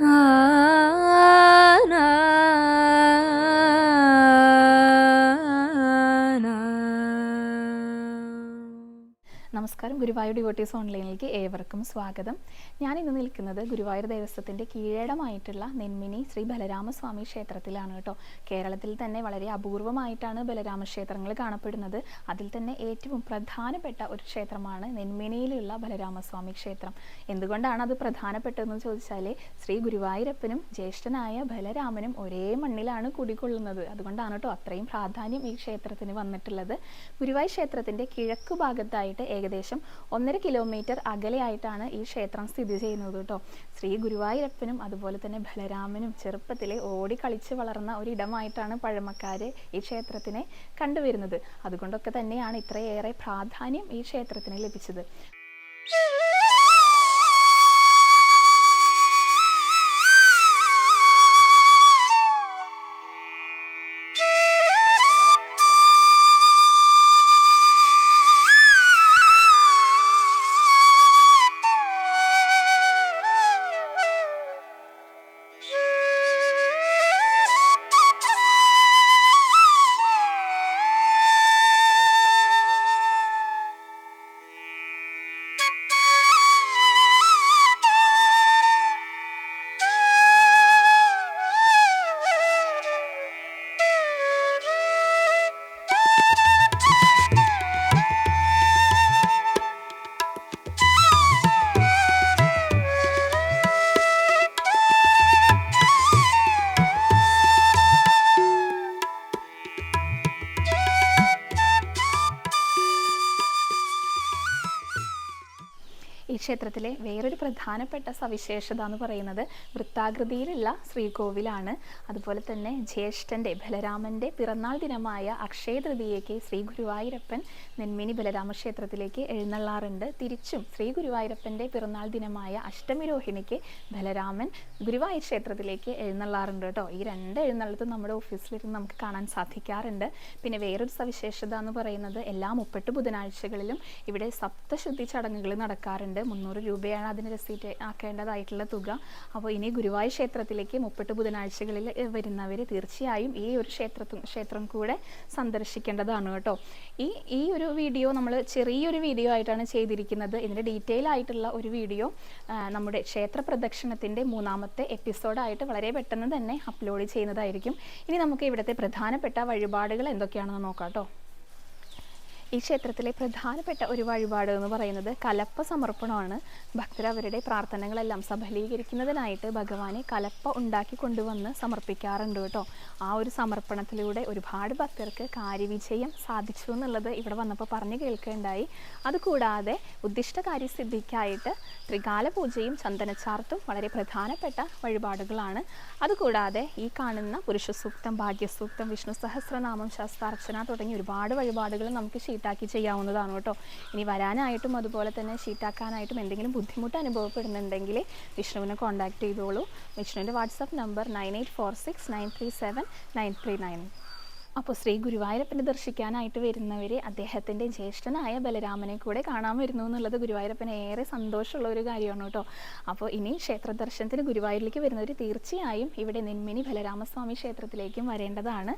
啊。ഗുരുവായൂർ devotees ഓൺലൈനിലേക്ക് ഏവർക്കും സ്വാഗതം. ഞാൻ ഇന്ന് നിൽക്കുന്നത് ഗുരുവായൂർ ദേവസ്വത്തിന്റെ കീഴടമായിട്ടുള്ള നെന്മിനി ശ്രീ ബലരാമസ്വാമി ക്ഷേത്രത്തിലാണ് കേട്ടോ. കേരളത്തിൽ തന്നെ വളരെ അപൂർവമായിട്ടാണ് ബലരാമ ക്ഷേത്രങ്ങൾ കാണപ്പെടുന്നത്. അതിൽ തന്നെ ഏറ്റവും പ്രധാനപ്പെട്ട ഒരു ക്ഷേത്രമാണ് നെന്മിനിയിലുള്ള ബലരാമസ്വാമി ക്ഷേത്രം. എന്തുകൊണ്ടാണ് അത് പ്രധാനപ്പെട്ടതെന്ന് ചോദിച്ചാൽ ശ്രീ ഗുരുവായൂരപ്പനും ജ്യേഷ്ഠനായ ബലരാമനും ഒരേ മണ്ണിലാണ് കുടികൊള്ളുന്നത്. അതുകൊണ്ടാണ് കേട്ടോ അത്രയും പ്രാധാന്യം ഈ ക്ഷേത്രത്തിന് വന്നിട്ടുള്ളത്. ഗുരുവായൂർ ക്ഷേത്രത്തിന്റെ കിഴക്ക് ഭാഗത്തായിട്ട് ഏകദേശം ഒന്നര കിലോമീറ്റർ അകലെയായിട്ടാണ് ഈ ക്ഷേത്രം സ്ഥിതി ചെയ്യുന്നത് കേട്ടോ. ശ്രീ ഗുരുവായൂരപ്പനും അതുപോലെ തന്നെ ബലരാമനും ചെറുപ്പത്തിലെ ഓടി കളിച്ച് വളർന്ന ഒരിടമായിട്ടാണ് പഴമക്കാര് ഈ ക്ഷേത്രത്തിനെ കണ്ടുവരുന്നത്. അതുകൊണ്ടൊക്കെ തന്നെയാണ് ഇത്രയേറെ പ്രാധാന്യം ഈ ക്ഷേത്രത്തിന് ലഭിച്ചത്. ഈ ക്ഷേത്രത്തിലെ വേറൊരു പ്രധാനപ്പെട്ട സവിശേഷത എന്ന് പറയുന്നത് വൃത്താകൃതിയിലുള്ള ശ്രീകോവിലാണ്. അതുപോലെ തന്നെ ജ്യേഷ്ഠന്റെ ബലരാമന്റെ പിറന്നാൾ ദിനമായ അക്ഷയ തൃതീയയ്ക്ക് ശ്രീ ഗുരുവായൂരപ്പൻ നെന്മിനി ബലരാമ ക്ഷേത്രത്തിലേക്ക് എഴുന്നള്ളാറുണ്ട്. തിരിച്ചും ശ്രീ ഗുരുവായൂരപ്പന്റെ പിറന്നാൾ ദിനമായ അഷ്ടമി രോഹിണിക്ക് ബലരാമൻ ഗുരുവായൂർ ക്ഷേത്രത്തിലേക്ക് എഴുന്നള്ളാറുണ്ട് കേട്ടോ. ഈ രണ്ട് എഴുന്നള്ളത്തും നമ്മുടെ ഓഫീസിലിരുന്ന് നമുക്ക് കാണാൻ സാധിക്കാറുണ്ട്. പിന്നെ വേറൊരു സവിശേഷത എന്ന് പറയുന്നത് എല്ലാ മുപ്പെട്ട് ബുധനാഴ്ചകളിലും ഇവിടെ സപ്തശുദ്ധി ചടങ്ങുകൾ നടക്കാറുണ്ട്. മുന്നൂറ് രൂപയാണ് അതിന് റെസീറ്റ് ആക്കേണ്ടതായിട്ടുള്ള തുക. അപ്പോൾ ഇനി ഗുരുവായൂർ ക്ഷേത്രത്തിലേക്ക് മുപ്പെട്ട് ബുധനാഴ്ചകളിൽ വരുന്നവർ തീർച്ചയായും ഈ ഒരു ക്ഷേത്രത്തും ക്ഷേത്രം കൂടെ സന്ദർശിക്കേണ്ടതാണ് കേട്ടോ. ഈ ഈ ഒരു വീഡിയോ നമ്മൾ ചെറിയൊരു വീഡിയോ ആയിട്ടാണ് ചെയ്തിരിക്കുന്നത്. ഇതിന്റെ ഡീറ്റെയിൽ ആയിട്ടുള്ള ഒരു വീഡിയോ നമ്മുടെ ക്ഷേത്ര പ്രദക്ഷിണത്തിന്റെ മൂന്നാമത്തെ എപ്പിസോഡായിട്ട് വളരെ പെട്ടെന്ന് തന്നെ അപ്ലോഡ് ചെയ്യുന്നതായിരിക്കും. ഇനി നമുക്ക് ഇവിടുത്തെ പ്രധാനപ്പെട്ട വഴിപാടുകൾ എന്തൊക്കെയാണെന്ന് നോക്കാം കേട്ടോ. ഈ ക്ഷേത്രത്തിലെ പ്രധാനപ്പെട്ട ഒരു വഴിപാട് എന്ന് പറയുന്നത് കലപ്പ സമർപ്പണമാണ്. ഭക്തർ അവരുടെ പ്രാർത്ഥനകളെല്ലാം സഫലീകരിക്കുന്നതിനായിട്ട് ഭഗവാനെ കലപ്പ ഉണ്ടാക്കി കൊണ്ടുവന്ന് സമർപ്പിക്കാറുണ്ട് കേട്ടോ. ആ ഒരു സമർപ്പണത്തിലൂടെ ഒരുപാട് ഭക്തർക്ക് കാര്യവിജയം സാധിച്ചു എന്നുള്ളത് ഇവിടെ വന്നപ്പോൾ പറഞ്ഞു കേൾക്കുകയുണ്ടായി അതുകൂടാതെ ഉദ്ദിഷ്ട കാര്യസിദ്ധിക്കായിട്ട് ത്രികാല പൂജയും ചന്ദനച്ചാർത്തും വളരെ പ്രധാനപ്പെട്ട വഴിപാടുകളാണ്. അതുകൂടാതെ ഈ കാണുന്ന പുരുഷസൂക്തം ഭാഗ്യസൂക്തം വിഷ്ണു സഹസ്രനാമം ശാസ്ത്രാർച്ചന തുടങ്ങി ഒരുപാട് വഴിപാടുകൾ നമുക്ക് ഷീട്ടാക്കി ചെയ്യാവുന്നതാണ് കേട്ടോ. ഇനി വരാനായിട്ടും അതുപോലെ തന്നെ ഷീറ്റാക്കാനായിട്ടും എന്തെങ്കിലും ബുദ്ധിമുട്ട് അനുഭവപ്പെടുന്നുണ്ടെങ്കിൽ വിഷ്ണുവിനെ കോൺടാക്റ്റ് ചെയ്തോളൂ. വിഷ്ണുവിന്റെ WhatsApp number nine eight four six nine three seven nine three nine അപ്പോൾ ശ്രീ ഗുരുവായൂരപ്പനെ ദർശിക്കാനായിട്ട് വരുന്നവരെ അദ്ദേഹത്തിന്റെ ജ്യേഷ്ഠനായ ബലരാമനെ കൂടെ കാണാൻ വരുന്നു എന്നുള്ളത് ഗുരുവായൂരപ്പന് ഏറെ സന്തോഷമുള്ള ഒരു കാര്യമാണ് കേട്ടോ. അപ്പോൾ ഇനി ക്ഷേത്ര ദർശനത്തിന് ഗുരുവായൂരിലേക്ക് വരുന്നവർ തീർച്ചയായും ഇവിടെ നെന്മിനി ബലരാമസ്വാമി ക്ഷേത്രത്തിലേക്കും വരേണ്ടതാണ്.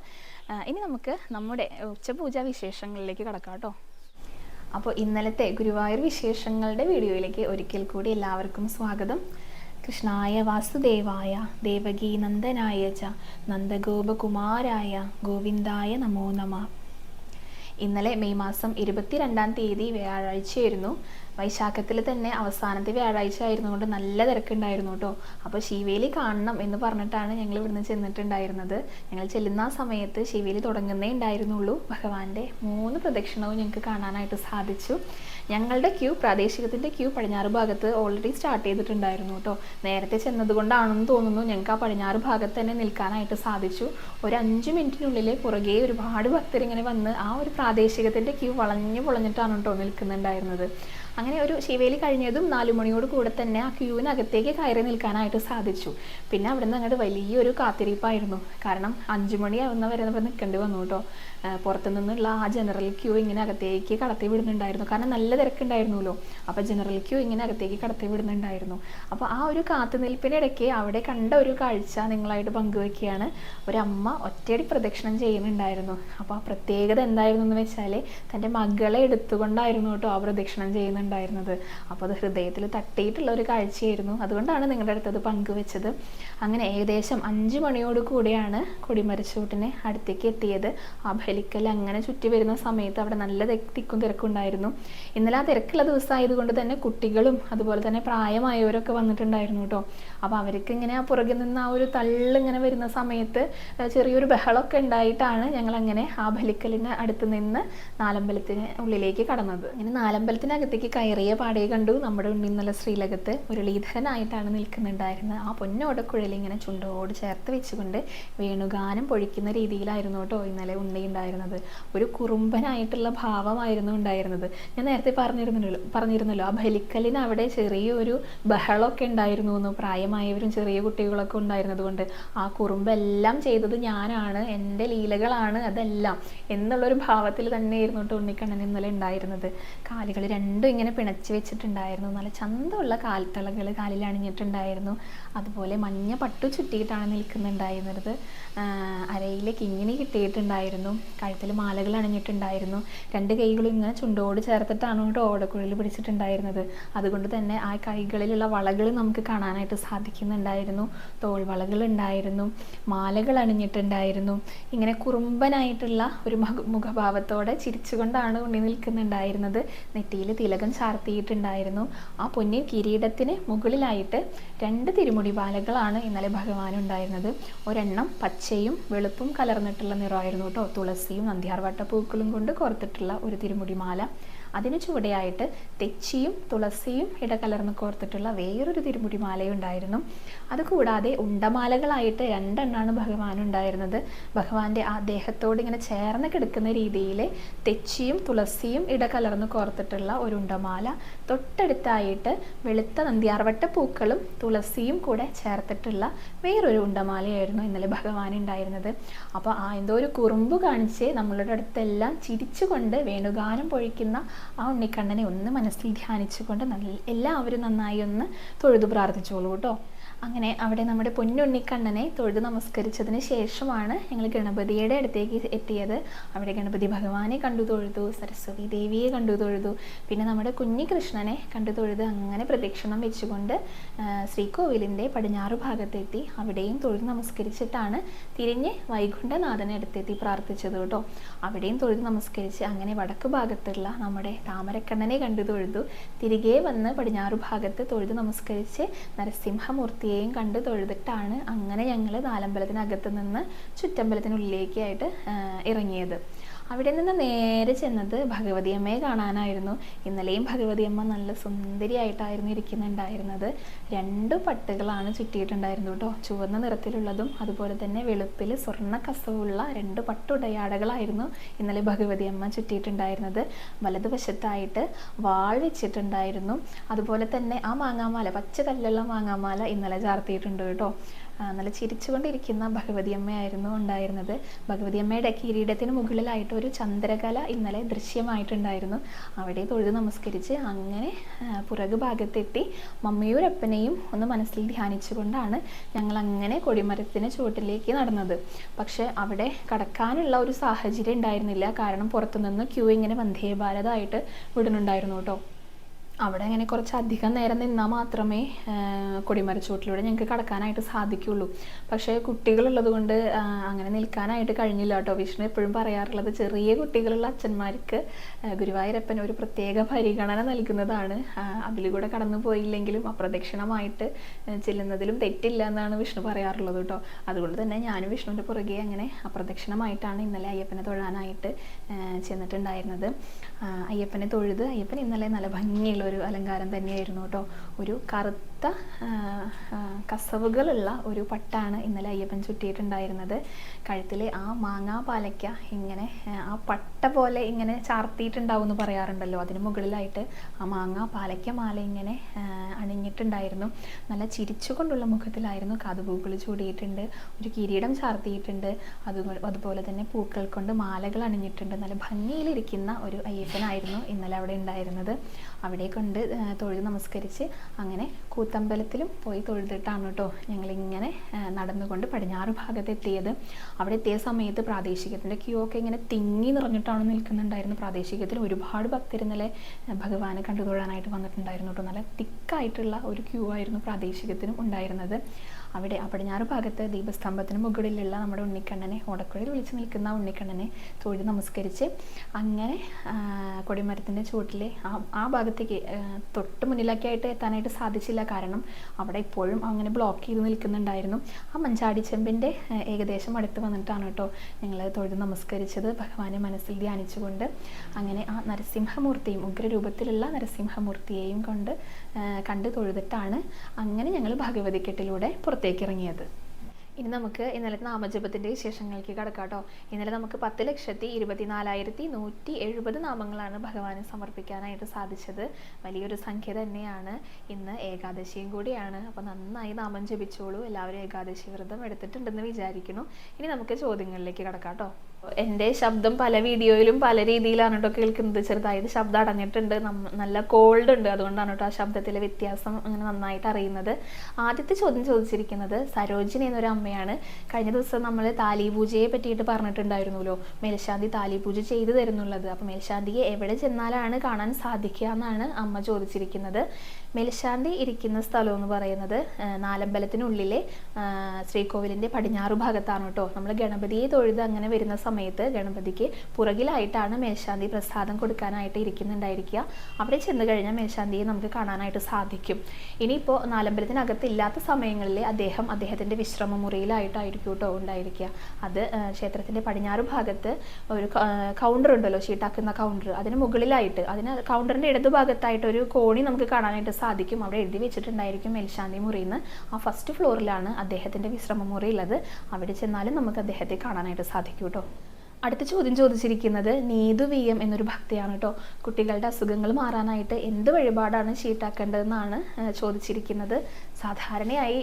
ഇനി നമുക്ക് നമ്മുടെ ഉച്ചപൂജാ വിശേഷങ്ങളിലേക്ക് കടക്കാം കേട്ടോ. അപ്പോൾ ഇന്നലത്തെ ഗുരുവായൂർ വിശേഷങ്ങളുടെ വീഡിയോയിലേക്ക് ഒരിക്കൽ കൂടി എല്ലാവർക്കും സ്വാഗതം. കൃഷ്ണായ വാസുദേവായ ദേവകീ നന്ദനായ ച നന്ദഗോപകുമാരായ ഗോവിന്ദായ നമോ നമ. ഇന്നലെ മെയ് മാസം ഇരുപത്തിരണ്ടാം തീയതി വ്യാഴാഴ്ചയായിരുന്നു. വൈശാഖത്തിൽ തന്നെ അവസാനത്തെ വ്യാഴാഴ്ച ആയിരുന്നുകൊണ്ട് നല്ല തിരക്കുണ്ടായിരുന്നു കേട്ടോ. അപ്പോൾ ശിവേലി കാണണം എന്ന് പറഞ്ഞിട്ടാണ് ഞങ്ങൾ ഇവിടുന്ന് ചെന്നിട്ടുണ്ടായിരുന്നത്. ഞങ്ങൾ ചെല്ലുന്ന ആ സമയത്ത് ശിവേലി തുടങ്ങുന്നേ ഉണ്ടായിരുന്നുള്ളൂ. ഭഗവാന്റെ മൂന്ന് പ്രദക്ഷിണവും ഞങ്ങൾക്ക് കാണാനായിട്ട് സാധിച്ചു. ഞങ്ങളുടെ ക്യൂ പ്രാദേശികത്തിന്റെ ക്യൂ പടിഞ്ഞാറ് ഭാഗത്ത് ഓൾറെഡി സ്റ്റാർട്ട് ചെയ്തിട്ടുണ്ടായിരുന്നു കേട്ടോ. നേരത്തെ ചെന്നതുകൊണ്ടാണെന്ന് തോന്നുന്നു ഞങ്ങൾക്ക് ആ പടിഞ്ഞാറ് ഭാഗത്ത് തന്നെ നിൽക്കാനായിട്ട് സാധിച്ചു. ഒരു അഞ്ച് മിനിറ്റിനുള്ളിൽ പുറകെ ഒരുപാട് ഭക്തരിങ്ങനെ വന്ന് ആ ഒരു പ്രാദേശികത്തിന്റെ ക്യൂ വളഞ്ഞു പൊളഞ്ഞിട്ടാണ് കേട്ടോ നിൽക്കുന്നുണ്ടായിരുന്നത്. അങ്ങനെ ഒരു ശിവേലി കഴിഞ്ഞതും നാലു മണിയോട് കൂടെ തന്നെ ആ ക്യൂവിനകത്തേക്ക് കയറി നിൽക്കാനായിട്ട് സാധിച്ചു. പിന്നെ അവിടുന്ന് അങ്ങോട്ട് വലിയൊരു കാത്തിരിപ്പായിരുന്നു. കാരണം അഞ്ചു മണിയാവുന്ന വരെ നമ്മൾ നിൽക്കേണ്ടി വന്നു കേട്ടോ. പുറത്തു നിന്നുള്ള ആ ജനറൽ ക്യൂ ഇങ്ങനെ അകത്തേക്ക് കടത്തി വിടുന്നുണ്ടായിരുന്നു. കാരണം നല്ല തിരക്കുണ്ടായിരുന്നല്ലോ. അപ്പോൾ ജനറൽ ക്യൂ ഇങ്ങനെ അകത്തേക്ക് കടത്തി വിടുന്നുണ്ടായിരുന്നു. അപ്പോൾ ആ ഒരു കാത്തുനിൽപ്പിനിടയ്ക്ക് അവിടെ കണ്ട ഒരു കാഴ്ച നിങ്ങളായിട്ട് പങ്കുവെക്കുകയാണ്. ഒരമ്മ ഒറ്റയടി പ്രദക്ഷിണം ചെയ്യുന്നുണ്ടായിരുന്നു. അപ്പോൾ ആ പ്രത്യേകത എന്തായിരുന്നു എന്ന് വെച്ചാൽ തന്റെ മകളെ എടുത്തുകൊണ്ടായിരുന്നു കേട്ടോ ആ പ്രദക്ഷിണം ചെയ്യുന്നുണ്ടായിരുന്നത്. അപ്പോൾ അത് ഹൃദയത്തിൽ തട്ടിയിട്ടുള്ള ഒരു കാഴ്ചയായിരുന്നു. അതുകൊണ്ടാണ് നിങ്ങളുടെ അടുത്തത് പങ്കുവെച്ചത്. അങ്ങനെ ഏകദേശം അഞ്ച് മണിയോട് കൂടിയാണ് കൊടിമരച്ചൂട്ടിനെ അടുത്തേക്ക് എത്തിയത്. ആ ബലിക്കൽ അങ്ങനെ ചുറ്റി വരുന്ന സമയത്ത് അവിടെ നല്ല തിക്കും തിരക്കും ഉണ്ടായിരുന്നു ഇന്നലെ ആ തിരക്കുള്ള ദിവസമായതുകൊണ്ട് തന്നെ കുട്ടികളും അതുപോലെ തന്നെ പ്രായമായവരൊക്കെ വന്നിട്ടുണ്ടായിരുന്നു കേട്ടോ അപ്പോൾ അവർക്ക് ഇങ്ങനെ ആ പുറകിൽ നിന്ന് ആ ഒരു തള്ളിങ്ങനെ വരുന്ന സമയത്ത് ചെറിയൊരു ബഹളമൊക്കെ ഉണ്ടായിട്ടാണ് ഞങ്ങൾ അങ്ങനെ ആ ബലിക്കലിന് അടുത്ത് നിന്ന് നാലമ്പലത്തിന് ഉള്ളിലേക്ക് കടന്നത്. ഇങ്ങനെ നാലമ്പലത്തിനകത്തേക്ക് കയറിയ പാടേ കണ്ടു. നമ്മുടെ ഉണ്ണി നല്ല ശ്രീലകത്ത് ഒരു ലീധരനായിട്ടാണ് നിൽക്കുന്നുണ്ടായിരുന്നത് ആ പൊന്നോടക്കുഴലിങ്ങനെ ചുണ്ടോട് ചേർത്ത് വെച്ചുകൊണ്ട് വേണുഗാനം പൊഴിക്കുന്ന രീതിയിലായിരുന്നു കേട്ടോ ഇന്നലെ ഉണ്ണി ഉണ്ടായിരുന്നത്. ഒരു കുറുമ്പനായിട്ടുള്ള ഭാവമായിരുന്നു ഉണ്ടായിരുന്നത്. ഞാൻ നേരത്തെ പറഞ്ഞിരുന്നല്ലോ പറഞ്ഞിരുന്നല്ലോ ആ ബലിക്കലിന് അവിടെ ചെറിയൊരു ബഹളമൊക്കെ ഉണ്ടായിരുന്നു എന്ന് പ്രായമായവരും ചെറിയ കുട്ടികളൊക്കെ ഉണ്ടായിരുന്നത് കൊണ്ട് ആ കുറുമ്പെല്ലാം ചെയ്തത് ഞാനാണ് എന്റെ ലീലകളാണ് അതെല്ലാം എന്നുള്ളൊരു ഭാവത്തിൽ തന്നെയായിരുന്നു കേട്ടോ ഉണ്ണിക്കണ്ണൻ ഇന്നലെ ഉണ്ടായിരുന്നത്. കാലുകൾ രണ്ടും ഇങ്ങനെ പിണച്ച് വെച്ചിട്ടുണ്ടായിരുന്നു. നല്ല ചന്തമുള്ള കാൽത്തളകൾ കാലിൽ അണിഞ്ഞിട്ടുണ്ടായിരുന്നു. അതുപോലെ മഞ്ഞ പട്ടു ചുറ്റിയിട്ടാണ് നിൽക്കുന്നുണ്ടായിരുന്നത്. അരയിലേക്ക് കിങ്ങിണി കിട്ടിയിട്ടുണ്ടായിരുന്നു. കഴുത്തിൽ മാലകൾ അണിഞ്ഞിട്ടുണ്ടായിരുന്നു. രണ്ട് കൈകളും ഇങ്ങനെ ചുണ്ടോട് ചേർത്തിട്ടാണ് കേട്ടോ ഓടക്കുഴൽ പിടിച്ചിട്ടുണ്ടായിരുന്നത്. അതുകൊണ്ട് തന്നെ ആ കൈകളിലുള്ള വളകൾ നമുക്ക് കാണാനായിട്ട് സാധിക്കുന്നുണ്ടായിരുന്നു. തോൾ വളകൾ ഉണ്ടായിരുന്നു. മാലകൾ അണിഞ്ഞിട്ടുണ്ടായിരുന്നു. ഇങ്ങനെ കുറുമ്പനായിട്ടുള്ള ഒരു മുഖഭാവത്തോടെ ചിരിച്ചുകൊണ്ടാണ് ഉണ്ണി നിൽക്കുന്നുണ്ടായിരുന്നത്. നെറ്റിയിൽ തിലകം ചാർത്തിയിട്ടുണ്ടായിരുന്നു. ആ പൊന്നിൻ കിരീടത്തിന് മുകളിലായിട്ട് രണ്ട് തിരുമുടി ബാലകളാണ് ഇന്നലെ ഭഗവാൻ ഉണ്ടായിരുന്നത് ഒരെണ്ണം പച്ചയും വെളുപ്പും കലർന്നിട്ടുള്ള നിറമായിരുന്നു കേട്ടോ. തുളസിയും നന്ദിയാർവട്ട പൂക്കളും കൊണ്ട് കോർത്തിട്ടുള്ള ഒരു തിരുമുടി മാല. അതിന് ചുവടെയായിട്ട് തെച്ചിയും തുളസിയും ഇടകലർന്ന് കോർത്തിട്ടുള്ള വേറൊരു തിരുമുടി മാലയുണ്ടായിരുന്നു അതുകൂടാതെ ഉണ്ടമാലകളായിട്ട് രണ്ടെണ്ണാണ് ഭഗവാൻ ഉണ്ടായിരുന്നത്. ഭഗവാന്റെ ആ ദേഹത്തോട് ഇങ്ങനെ ചേർന്ന് കിടക്കുന്ന രീതിയിൽ തെച്ചിയും തുളസിയും ഇടകലർന്ന് കോർത്തിട്ടുള്ള ഒരു ഉണ്ടമാല. തൊട്ടടുത്തായിട്ട് വെളുത്ത നന്ദിയാർവട്ട പൂക്കളും തുളസിയും കൂടെ ചേർത്തിട്ടുള്ള വേറൊരു ഉണ്ടമാലയായിരുന്നു ഇന്നലെ ഭഗവാൻ ഉണ്ടായിരുന്നത്. അപ്പോൾ ആ എന്തോ ഒരു കുറുമ്പ് കാണിച്ച് നമ്മളുടെ അടുത്തെല്ലാം ചിരിച്ചുകൊണ്ട് വേണുഗാനം പൊഴിക്കുന്ന ആ ഉണ്ണിക്കണ്ണനെ ഒന്ന് മനസ്സിൽ ധ്യാനിച്ചുകൊണ്ട് നല്ല എല്ലാവരും നന്നായി ഒന്ന് തൊഴുതു പ്രാർത്ഥിച്ചോളൂ കേട്ടോ. അങ്ങനെ അവിടെ നമ്മുടെ പൊന്നുണ്ണിക്കണ്ണനെ തൊഴുത് നമസ്കരിച്ചതിന് ശേഷമാണ് ഞങ്ങൾ ഗണപതിയുടെ അടുത്തേക്ക് എത്തിയത്. അവിടെ ഗണപതി ഭഗവാനെ കണ്ടു തൊഴുതു സരസ്വതി ദേവിയെ കണ്ടു തൊഴുതു. പിന്നെ നമ്മുടെ കുഞ്ഞി കൃഷ്ണനെ കണ്ടു തൊഴുത് അങ്ങനെ പ്രദക്ഷിണം വെച്ചുകൊണ്ട് ശ്രീകോവിലിന്റെ പടിഞ്ഞാറ് ഭാഗത്തെത്തി. അവിടെയും തൊഴുത് നമസ്കരിച്ചിട്ടാണ് തിരിഞ്ഞ് വൈകുണ്ഠനാഥനെ അടുത്തെത്തി പ്രാർത്ഥിച്ചത് കേട്ടോ. അവിടെയും തൊഴുത് നമസ്കരിച്ച് അങ്ങനെ വടക്ക് ഭാഗത്തുള്ള നമ്മുടെ താമരക്കണ്ണനെ കണ്ടു തൊഴുതു. തിരികെ വന്ന് പടിഞ്ഞാറ് ഭാഗത്ത് തൊഴുത് നമസ്കരിച്ച് നരസിംഹമൂർത്തിയെയും കണ്ട് തൊഴുതിട്ടാണ് അങ്ങനെ ഞങ്ങൾ നാലമ്പലത്തിനകത്ത് നിന്ന് ചുറ്റമ്പലത്തിനുള്ളിലേക്കായിട്ട് ഇറങ്ങിയത്. അവിടെ നിന്ന് നേരെ ചെന്നത് ഭഗവതി അമ്മയെ കാണാനായിരുന്നു. ഇന്നലെയും ഭഗവതി അമ്മ നല്ല സുന്ദരിയായിട്ടായിരുന്നു ഇരിക്കുന്നുണ്ടായിരുന്നത്. രണ്ട് പട്ടുകളാണ് ചുറ്റിയിട്ടുണ്ടായിരുന്നു കേട്ടോ. ചുവന്ന നിറത്തിലുള്ളതും അതുപോലെ തന്നെ വെളുപ്പിൽ സ്വർണ കസവുള്ള രണ്ട് പട്ടുടയാടകളായിരുന്നു ഇന്നലെ ഭഗവതി അമ്മ ചുറ്റിയിട്ടുണ്ടായിരുന്നത്. വലതുവശത്തായിട്ട് വാൾ വെച്ചിട്ടുണ്ടായിരുന്നു. അതുപോലെ തന്നെ ആ മാങ്ങാമാല പച്ച കല്ലുള്ള മാങ്ങാമാല ഇന്നലെ ചാർത്തിയിട്ടുണ്ട് കേട്ടോ. നല്ല ചിരിച്ചുകൊണ്ടിരിക്കുന്ന ഭഗവതി അമ്മയായിരുന്നു ഉണ്ടായിരുന്നത്. ഭഗവതി അമ്മയുടെ കിരീടത്തിന് മുകളിലായിട്ട് ഒരു ചന്ദ്രകല ഇന്നലെ ദൃശ്യമായിട്ടുണ്ടായിരുന്നു. അവിടെ തൊഴുത് നമസ്കരിച്ച് അങ്ങനെ പുറകു ഭാഗത്തെത്തി മമ്മയൂരപ്പനെയും ഒന്ന് മനസ്സിൽ ധ്യാനിച്ചുകൊണ്ടാണ് ഞങ്ങൾ അങ്ങനെ കൊടിമരത്തിന് ചുവട്ടിലേക്ക് നടന്നത്. പക്ഷെ അവിടെ കടക്കാനുള്ള ഒരു സാഹചര്യം ഉണ്ടായിരുന്നില്ല. കാരണം പുറത്തുനിന്ന് ക്യൂ ഇങ്ങനെ വന്ദേ ഭാരതമായിട്ട് വിടുന്നുണ്ടായിരുന്നു കേട്ടോ. അവിടെ അങ്ങനെ കുറച്ച് അധികം നേരം നിന്നാൽ മാത്രമേ കൊടിമരച്ചൂട്ടിലൂടെ ഞങ്ങൾക്ക് കടക്കാനായിട്ട് സാധിക്കുള്ളൂ. പക്ഷേ കുട്ടികളുള്ളത് കൊണ്ട് അങ്ങനെ നിൽക്കാനായിട്ട് കഴിഞ്ഞില്ല കേട്ടോ. വിഷ്ണു എപ്പോഴും പറയാറുള്ളത് ചെറിയ കുട്ടികളുള്ള അച്ഛന്മാർക്ക് ഗുരുവായൂരപ്പൻ ഒരു പ്രത്യേക പരിഗണന നൽകുന്നതാണ്. അതിലൂടെ കടന്നു പോയില്ലെങ്കിലും അപ്രദക്ഷിണമായിട്ട് ചെല്ലുന്നതിലും തെറ്റില്ല എന്നാണ് വിഷ്ണു പറയാറുള്ളത് കേട്ടോ. അതുകൊണ്ട് തന്നെ ഞാനും വിഷ്ണുവിന്റെ പുറകെ അങ്ങനെ അപ്രദക്ഷിണമായിട്ടാണ് ഇന്നലെ അയ്യപ്പനെ തൊഴാനായിട്ട് ചെന്നിട്ടുണ്ടായിരുന്നത്. അയ്യപ്പനെ തൊഴുത് അയ്യപ്പൻ ഇന്നലെ നല്ല ഭംഗിയുള്ള ഒരു അലങ്കാരം തന്നെയായിരുന്നു കേട്ടോ. ഒരു കറുത്ത കസവുകളുള്ള ഒരു പട്ടാണ് ഇന്നലെ അയ്യപ്പൻ ചുറ്റിയിട്ടുണ്ടായിരുന്നത്. കഴുത്തിൽ ആ മാങ്ങാ പാലയ്ക്ക ഇങ്ങനെ ആ പട്ട പോലെ ഇങ്ങനെ ചാർത്തിയിട്ടുണ്ടാവും എന്ന് പറയാറുണ്ടല്ലോ. അതിന് മുകളിലായിട്ട് ആ മാങ്ങാ പാലയ്ക്ക മാല ഇങ്ങനെ അണിഞ്ഞിട്ടുണ്ടായിരുന്നു. നല്ല ചിരിച്ചുകൊണ്ടുള്ള മുഖത്തിലായിരുന്നു കാതുപൂക്കൾ ചൂടിയിട്ടുണ്ട് ഒരു കിരീടം ചാർത്തിയിട്ടുണ്ട്. അത് അതുപോലെ തന്നെ പൂക്കൾ കൊണ്ട് മാലകൾ അണിഞ്ഞിട്ടുണ്ട്. നല്ല ഭംഗിയിലിരിക്കുന്ന ഒരു അയ്യപ്പനായിരുന്നു ഇന്നലെ അവിടെ ഉണ്ടായിരുന്നത്. അവിടെ കൊണ്ട് തൊഴുത് നമസ്കരിച്ച് അങ്ങനെ കൂത്തമ്പലത്തിലും പോയി തൊഴുതിട്ടാണ് കേട്ടോ ഞങ്ങളിങ്ങനെ നടന്നുകൊണ്ട് പടിഞ്ഞാറ് ഭാഗത്ത് എത്തിയത്. അവിടെ എത്തിയ സമയത്ത് പ്രാദേശികത്തിന്റെ ക്യൂ ഒക്കെ ഇങ്ങനെ തിങ്ങി നിറഞ്ഞിട്ടാണ് നിൽക്കുന്നുണ്ടായിരുന്നു. പ്രാദേശികത്തിൽ ഒരുപാട് ഭക്തർ ഇന്നലെ ഭഗവാനെ കണ്ടു തൊഴാനായിട്ട് വന്നിട്ടുണ്ടായിരുന്നു കേട്ടോ നല്ല തിക്കായിട്ടുള്ള ഒരു ക്യൂ ആയിരുന്നു പ്രാദേശികത്തിനും ഉണ്ടായിരുന്നത്. അവിടെ ആ പടിഞ്ഞാറ് ഭാഗത്ത് ദീപസ്തംഭത്തിന് മുകളിലുള്ള നമ്മുടെ ഉണ്ണിക്കണ്ണനെ ഓടക്കുഴയിൽ വിളിച്ച് നിൽക്കുന്ന ഉണ്ണിക്കണ്ണനെ തൊഴുത് നമസ്കരിച്ച് അങ്ങനെ കൊടിമരത്തിന്റെ ചുവട്ടിലെ ആ ആ ഭാഗത്തേക്ക് തൊട്ട് മുന്നിലേക്കായിട്ട് എത്താനായിട്ട് സാധിച്ചില്ല. കാരണം അവിടെ ഇപ്പോഴും അങ്ങനെ ബ്ലോക്ക് ചെയ്ത് നിൽക്കുന്നുണ്ടായിരുന്നു. ആ മഞ്ചാടി ചെമ്പിന്റെ ഏകദേശം അടുത്ത് വന്നിട്ടാണ് കേട്ടോ ഞങ്ങൾ തൊഴുത് നമസ്കരിച്ചത്. ഭഗവാനെ മനസ്സിൽ ധ്യാനിച്ചുകൊണ്ട് അങ്ങനെ ആ നരസിംഹമൂർത്തിയും ഉഗ്രരൂപത്തിലുള്ള നരസിംഹമൂർത്തിയെയും കൊണ്ട് കണ്ട് തൊഴുതിട്ടാണ് അങ്ങനെ ഞങ്ങൾ ഭഗവതിക്കെട്ടിലൂടെ പുറത്തേക്ക് ഇറങ്ങിയത് ഇനി നമുക്ക് ഇന്നലെ നാമജപത്തിന്റെ വിശേഷങ്ങളിലേക്ക് കടക്കാം കേട്ടോ. ഇന്നലെ നമുക്ക് പത്ത് ലക്ഷത്തി ഇരുപത്തിനാലായിരത്തി നൂറ്റി എഴുപത് നാമങ്ങളാണ് ഭഗവാന് സമർപ്പിക്കാനായിട്ട് സാധിച്ചത്. വലിയൊരു സംഖ്യ തന്നെയാണ്. ഇന്ന് ഏകാദശിയും കൂടിയാണ്. അപ്പോൾ നന്നായി നാമം ജപിച്ചോളൂ. എല്ലാവരും ഏകാദശി വ്രതം എടുത്തിട്ടുണ്ടെന്ന് വിചാരിക്കുന്നു. ഇനി നമുക്ക് ചോദ്യങ്ങളിലേക്ക് കടക്കാം കേട്ടോ. എന്റെ ശബ്ദം പല വീഡിയോയിലും പല രീതിയിലാണ് കേട്ടോ കേൾക്കുന്നത്. ചെറുതായിട്ട് ശബ്ദം അടഞ്ഞിട്ടുണ്ട്. നല്ല കോൾഡ് ഉണ്ട്. അതുകൊണ്ടാണ് കേട്ടോ ആ ശബ്ദത്തിലെ വ്യത്യാസം അങ്ങനെ നന്നായിട്ട് അറിയുന്നത്. ആദ്യത്തെ ചോദ്യം ചോദിച്ചിരിക്കുന്നത് സരോജിനി എന്നൊരു അമ്മയാണ്. കഴിഞ്ഞ ദിവസം നമ്മൾ താലി പൂജയെ പറ്റിയിട്ട് പറഞ്ഞിട്ടുണ്ടായിരുന്നല്ലോ. മേൽശാന്തി താലി പൂജ ചെയ്തു തരുന്നുള്ളത്. അപ്പോൾ മേൽശാന്തിയെ എവിടെ ചെന്നാലാണ് കാണാൻ സാധിക്കുക എന്നാണ് അമ്മ ചോദിച്ചിരിക്കുന്നത്. മേൽശാന്തി ഇരിക്കുന്ന സ്ഥലം എന്ന് പറയുന്നത് നാലമ്പലത്തിനുള്ളിലെ ശ്രീകോവിലിന്റെ പടിഞ്ഞാറ് ഭാഗത്താണ് കേട്ടോ. നമ്മൾ ഗണപതിയെ തൊഴുത് അങ്ങനെ വരുന്ന സമയത്ത് ഗണപതിക്ക് പുറകിലായിട്ടാണ് മേൽശാന്തി പ്രസാദം കൊടുക്കാനായിട്ട് ഇരിക്കുന്നുണ്ടായിരിക്കുക. അവിടെ ചെന്ന് കഴിഞ്ഞാൽ മേൽശാന്തിയെ നമുക്ക് കാണാനായിട്ട് സാധിക്കും. ഇനിയിപ്പോൾ നാലമ്പലത്തിനകത്ത് ഇല്ലാത്ത സമയങ്ങളിൽ അദ്ദേഹം അദ്ദേഹത്തിന്റെ വിശ്രമ മുറിയിലായിട്ടായിരിക്കും കേട്ടോ ഉണ്ടായിരിക്കുക. അത് ക്ഷേത്രത്തിന്റെ പടിഞ്ഞാറ് ഭാഗത്ത് ഒരു കൗണ്ടർ ഉണ്ടല്ലോ ഷീട്ടാക്കുന്ന കൗണ്ടർ അതിന് മുകളിലായിട്ട് അതിന് കൗണ്ടറിന്റെ ഇടതുഭാഗത്തായിട്ട് ഒരു കോണി നമുക്ക് കാണാനായിട്ട് അവിടെ എഴുതി വെച്ചിട്ടുണ്ടായിരിക്കും മേൽശാന്തി മുറിയിൽ ആ ഫസ്റ്റ് ഫ്ലോറിലാണ് അദ്ദേഹത്തിന്റെ വിശ്രമ മുറി ഉള്ളത്. അവിടെ ചെന്നാലും നമുക്ക് അദ്ദേഹത്തെ കാണാനായിട്ട് സാധിക്കും കേട്ടോ. അടുത്ത ചോദ്യം ചോദിച്ചിരിക്കുന്നത് നീതു വി എം എന്നൊരു ഭക്തിയാണ് കേട്ടോ. കുട്ടികളുടെ അസുഖങ്ങൾ മാറാനായിട്ട് എന്ത് വഴിപാടാണ് ചീട്ടാക്കേണ്ടതെന്നാണ് ചോദിച്ചിരിക്കുന്നത്. സാധാരണയായി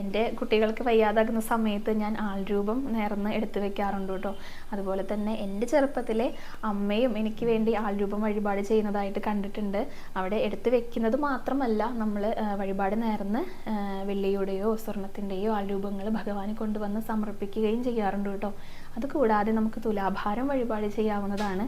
എന്റെ കുട്ടികൾക്ക് വയ്യാതാകുന്ന സമയത്ത് ഞാൻ ആൾരൂപം നേർന്ന് എടുത്തു വെക്കാറുണ്ട് കേട്ടോ. അതുപോലെ തന്നെ എന്റെ ചെറുപ്പത്തിലെ അമ്മയും എനിക്ക് വേണ്ടി ആൾരൂപം വഴിപാട് ചെയ്യുന്നതായിട്ട് കണ്ടിട്ടുണ്ട്. അവിടെ എടുത്തു വെക്കുന്നത് മാത്രമല്ല നമ്മൾ വഴിപാട് നേർന്ന് വെള്ളിയുടെയോ സ്വർണത്തിന്റെയോ ആൾരൂപങ്ങൾ ഭഗവാനെ കൊണ്ടുവന്ന് സമർപ്പിക്കുകയും ചെയ്യാറുണ്ട് കേട്ടോ. അതുകൂടാതെ നമുക്ക് തുലാഭാരം വഴിപാട് ചെയ്യാവുന്നതാണ്.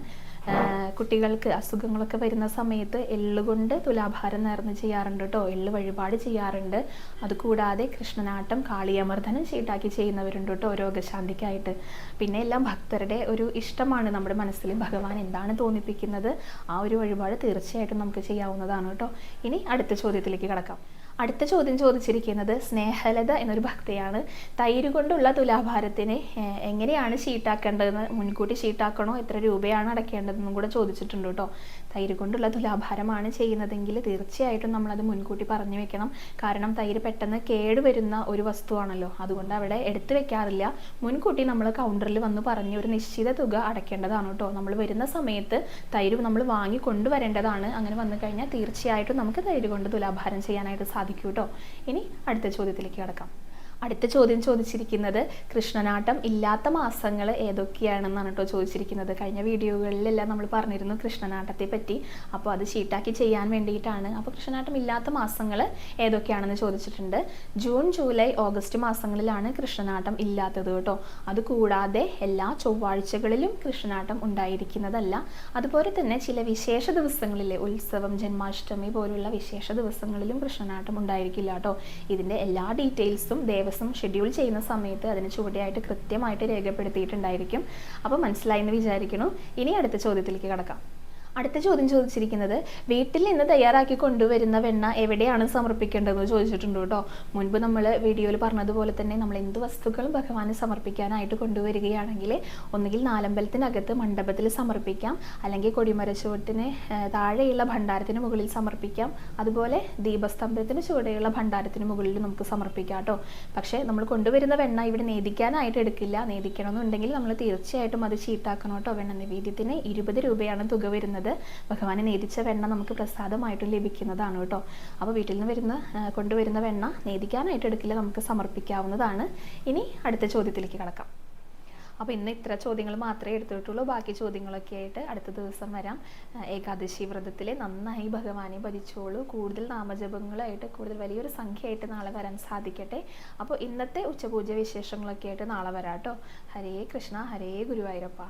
കുട്ടികൾക്ക് അസുഖങ്ങളൊക്കെ വരുന്ന സമയത്ത് എള്ളുകൊണ്ട് തുലാഭാരം നേർന്ന് ചെയ്യാറുണ്ട് കേട്ടോ എള്ള് വഴിപാട് ചെയ്യാറുണ്ട്. അതുകൂടാതെ കൃഷ്ണനാട്ടം കാളിയമർദ്ദനം ചീട്ടാക്കി ചെയ്യുന്നവരുണ്ട് കേട്ടോ രോഗശാന്തിക്കായിട്ട്. പിന്നെ എല്ലാം ഭക്തരുടെ ഒരു ഇഷ്ടമാണ്. നമ്മുടെ മനസ്സിൽ ഭഗവാൻ എന്താണ് തോന്നിപ്പിക്കുന്നത് ആ ഒരു വഴിപാട് തീർച്ചയായിട്ടും നമുക്ക് ചെയ്യാവുന്നതാണ് കേട്ടോ ഇനി അടുത്ത ചോദ്യത്തിലേക്ക് കടക്കാം. അടുത്ത ചോദ്യം ചോദിച്ചിരിക്കുന്നത് സ്നേഹലത എന്നൊരു ഭക്തിയാണ്. തൈര് കൊണ്ടുള്ള തുലാഭാരത്തിന് എങ്ങനെയാണ് ഷീട്ടാക്കേണ്ടതെന്ന് മുൻകൂട്ടി ഷീട്ടാക്കണോ എത്ര രൂപയാണ് അടയ്ക്കേണ്ടതെന്നും കൂടെ ചോദിച്ചിട്ടുണ്ട് കേട്ടോ. തൈര് കൊണ്ടുള്ള തുലാഭാരമാണ് ചെയ്യുന്നതെങ്കിൽ തീർച്ചയായിട്ടും നമ്മളത് മുൻകൂട്ടി പറഞ്ഞു വെക്കണം. കാരണം തൈര് പെട്ടെന്ന് കേടുവരുന്ന ഒരു വസ്തുവാണല്ലോ. അതുകൊണ്ട് അവിടെ എടുത്തു വെക്കാറില്ല. മുൻകൂട്ടി നമ്മൾ കൗണ്ടറിൽ വന്ന് പറഞ്ഞ് ഒരു നിശ്ചിത തുക അടയ്ക്കേണ്ടതാണ് കേട്ടോ. നമ്മൾ വരുന്ന സമയത്ത് തൈര് നമ്മൾ വാങ്ങി കൊണ്ടുവരേണ്ടതാണ്. അങ്ങനെ വന്നു കഴിഞ്ഞാൽ തീർച്ചയായിട്ടും നമുക്ക് തൈര് കൊണ്ട് തുലാഭാരം ചെയ്യാനായിട്ട് സാധിക്കും കേട്ടോ. ഇനി അടുത്ത ചോദ്യത്തിലേക്ക് കടക്കാം. അടുത്ത ചോദ്യം ചോദിച്ചിരിക്കുന്നത് കൃഷ്ണനാട്ടം ഇല്ലാത്ത മാസങ്ങൾ ഏതൊക്കെയാണെന്നാണ് കേട്ടോ ചോദിച്ചിരിക്കുന്നത്. കഴിഞ്ഞ വീഡിയോകളിലെല്ലാം നമ്മൾ പറഞ്ഞിരുന്നു കൃഷ്ണനാട്ടത്തെ പറ്റി. അപ്പോൾ അത് ഷീട്ടാക്കി ചെയ്യാൻ വേണ്ടിയിട്ടാണ്. അപ്പോൾ കൃഷ്ണനാട്ടം ഇല്ലാത്ത മാസങ്ങൾ ഏതൊക്കെയാണെന്ന് ചോദിച്ചിട്ടുണ്ട്. ജൂൺ ജൂലൈ ഓഗസ്റ്റ് മാസങ്ങളിലാണ് കൃഷ്ണനാട്ടം ഇല്ലാത്തത് കേട്ടോ. അതുകൂടാതെ എല്ലാ ചൊവ്വാഴ്ചകളിലും കൃഷ്ണനാട്ടം ഉണ്ടായിരിക്കുന്നതല്ല. അതുപോലെ തന്നെ ചില വിശേഷ ദിവസങ്ങളിലെ ഉത്സവം ജന്മാഷ്ടമി പോലുള്ള വിശേഷ ദിവസങ്ങളിലും കൃഷ്ണനാട്ടം ഉണ്ടായിരിക്കില്ല കേട്ടോ. ഇതിന്റെ എല്ലാ ഡീറ്റെയിൽസും ദേവസ്വം ഷെഡ്യൂൾ ചെയ്യുന്ന സമയത്ത് അതിന് ചുവടെയായിട്ട് കൃത്യമായിട്ട് രേഖപ്പെടുത്തിയിട്ടുണ്ടായിരിക്കും. അപ്പോൾ മനസ്സിലായി എന്ന് വിചാരിക്കുന്നു. ഇനി അടുത്ത ചോദ്യത്തിലേക്ക് കടക്കാം. അടുത്ത ചോദ്യം ചോദിച്ചിരിക്കുന്നത് വീട്ടിൽ നിന്ന് തയ്യാറാക്കി കൊണ്ടുവരുന്ന വെണ്ണ എവിടെയാണ് സമർപ്പിക്കേണ്ടതെന്ന് ചോദിച്ചിട്ടുണ്ട് കേട്ടോ. മുൻപ് നമ്മൾ വീഡിയോയിൽ പറഞ്ഞതുപോലെ തന്നെ നമ്മൾ എന്ത് വസ്തുക്കളും ഭഗവാന് സമർപ്പിക്കാനായിട്ട് കൊണ്ടുവരികയാണെങ്കിൽ ഒന്നുകിൽ നാലമ്പലത്തിനകത്ത് മണ്ഡപത്തിൽ സമർപ്പിക്കാം അല്ലെങ്കിൽ കൊടിമരച്ചുവട്ടിന് താഴെയുള്ള ഭണ്ഡാരത്തിന് മുകളിൽ സമർപ്പിക്കാം അതുപോലെ ദീപസ്തംഭത്തിന് ചുവടെയുള്ള ഭണ്ഡാരത്തിന് മുകളിൽ നമുക്ക് സമർപ്പിക്കാം കേട്ടോ. പക്ഷേ നമ്മൾ കൊണ്ടുവരുന്ന വെണ്ണ ഇവിടെ നേദിക്കാനായിട്ട് എടുക്കില്ല. നേദിക്കണമെന്നുണ്ടെങ്കിൽ നമ്മൾ തീർച്ചയായിട്ടും അത് ചീട്ടാക്കണം കേട്ടോ. വെണ്ണ നിവേദ്യത്തിന് ഇരുപത് രൂപയാണ് തുക വരുന്നത്. ഭഗവാനെ നേദിച്ച വെണ്ണ നമുക്ക് പ്രസാദമായിട്ടും ലഭിക്കുന്നതാണ് കേട്ടോ. അപ്പോൾ വീട്ടിൽ നിന്ന് വരുന്ന കൊണ്ടുവരുന്ന വെണ്ണ നേദിക്കാനായിട്ട് എടുക്കില്ല നമുക്ക് സമർപ്പിക്കാവുന്നതാണ്. ഇനി അടുത്ത ചോദ്യത്തിലേക്ക് കടക്കാം. അപ്പോൾ ഇന്ന് ഇത്ര ചോദ്യങ്ങൾ മാത്രമേ എടുത്തിട്ടുള്ളൂ. ബാക്കി ചോദ്യങ്ങളൊക്കെ ആയിട്ട് അടുത്ത ദിവസം വരാം. ഏകാദശി വ്രതത്തിൽ നന്നായി ഭഗവാനെ ഭജിച്ചോളൂ. കൂടുതൽ നാമജപങ്ങളായിട്ട് കൂടുതൽ വലിയൊരു സംഖ്യയായിട്ട് നാളെ വരാൻ സാധിക്കട്ടെ. അപ്പോൾ ഇന്നത്തെ ഉച്ചപൂജ വിശേഷങ്ങളൊക്കെ ആയിട്ട് നാളെ വരാം കേട്ടോ. ഹരേ കൃഷ്ണ ഹരേ ഗുരുവായൂരപ്പ.